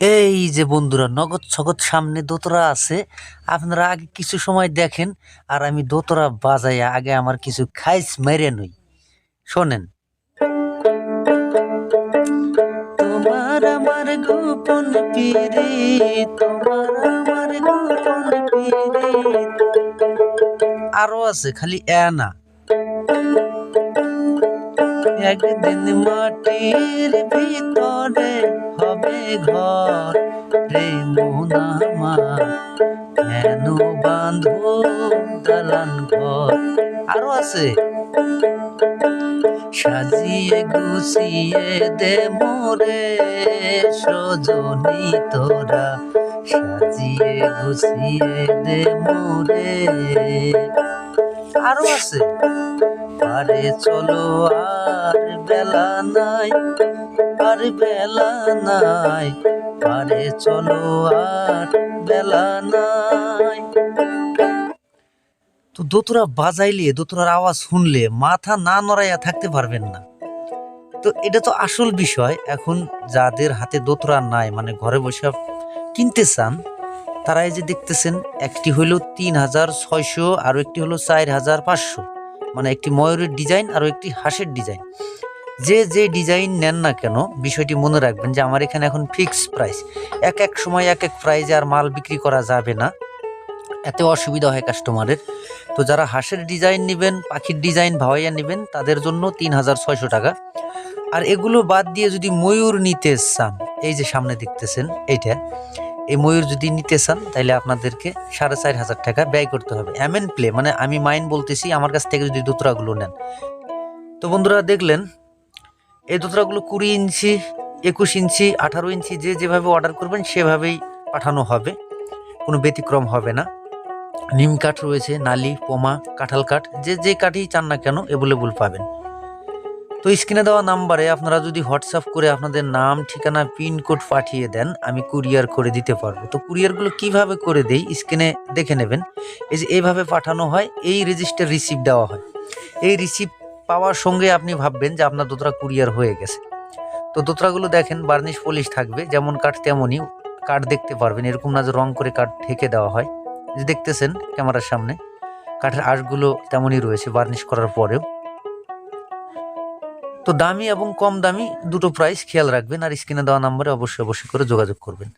এই যে বন্ধুরা, নগদ ছগদ সামনে দোতরা আছে। আপনারা আগে কিছু সময় দেখেন, আর আমি দোতরা বাজাইয়া আগে আমার কিছু খাইস মেরে নই। শোনেন। তোমার আমার গোপন পিরে তোমার আমার গোপন পিরে আরও আছে, খালি এ না। একদিন মাটির ভিতরে হবে ঘর। রে মোনামা কেন বাঁধো দালান ঘর? আরও আছে। সাজিয়ে গুছিয়ে দে মোরে সজনী তোরা। সাজিয়ে গুছিয়ে দে মোরে। আরও আছে। আরে চলো আর বেলা নাই, আর বেলা নাই। আরে চলো আর বেলা নাই। তো দোতরা বাজাইলে, দোতরার আওয়াজ শুনলে মাথা না নড়াইয়া থাকতে পারবেন না। তো এটা তো আসল বিষয়। এখন যাদের হাতে দোতরা নাই মানে ঘরে বসে কিনতে চান, তারা এই যে দেখতেছেন, একটি হলো তিন হাজার ছয়শো আর একটি হলো চার হাজার পাঁচশো। মানে একটি ময়ূরের ডিজাইন আর একটি হাঁসের ডিজাইন যে যে ডিজাইন নেন না কেন, বিষয়টি মনে রাখবেন যে আমার এখানে এখন ফিক্স প্রাইস এক এক সময় এক এক প্রাইজে আর মাল বিক্রি করা যাবে না। এতে অসুবিধা হয় কাস্টমারের তো যারা হাঁসের ডিজাইন নেবেন, পাখির ডিজাইন ভাওয়াইয়া নেবেন, তাদের জন্য তিন হাজার ছয়শো টাকা। আর এগুলো বাদ দিয়ে যদি ময়ূর নিতে চান, এই যে সামনে দেখতেছেন, এইটা। এই ময়ূর যদি নিতে চান তাহলে আপনাদেরকে সাড়ে চার হাজার টাকা ব্যয় করতে হবে। এমএন প্লে মানে আমি মাইন বলতেছি, আমার কাছ থেকে যদি দোতরাগুলো নেন। তো বন্ধুরা, দেখলেন, এই দোতরাগুলো কুড়ি ইঞ্চি, একুশ ইঞ্চি, আঠারো ইঞ্চি, যে যেভাবে অর্ডার করবেন, সেভাবেই পাঠানো হবে। কোনো ব্যতিক্রম হবে না। নিম কাঠ রয়েছে, নালি, পোমা, কাঁঠাল কাঠ, যে যে কাঠই চান না কেন অ্যাভেলেবল পাবেন। তো স্ক্রিনে দেওয়া নাম্বারে আপনারা যদি হোয়াটসঅ্যাপ করে আপনাদের নাম, ঠিকানা পিনকোড পাঠিয়ে দেন, আমি কুরিয়ার করে দিতে পারব। তো কুরিয়ারগুলো কীভাবে করে দেই স্ক্রিনে দেখে নেবেন। এই যে এইভাবে পাঠানো হয়, এই রেজিস্টার রিসিপ্ট দেওয়া হয়। এই রিসিপ্ট পাওয়ার সঙ্গে আপনি ভাববেন যে আপনার দোতরা কুরিয়ার হয়ে গেছে। তো দোতরাগুলো দেখেন, বার্নিশ পলিশ থাকবে, যেমন কাঠ তেমনই কাঠ দেখতে পারবেন। এরকম না যে রং করে কাঠ ঢেকে দেওয়া হয়। যে দেখতেছেন ক্যামেরার সামনে, কাঠের আঁশগুলো তেমনই রয়েছে বার্নিশ করার পরেও। তো দামি এবং কম দামি দুটো প্রাইস খেয়াল রাখবেন আর স্ক্রিনে দেওয়া নাম্বারে অবশ্যই অবশ্যই করে যোগাযোগ করবেন।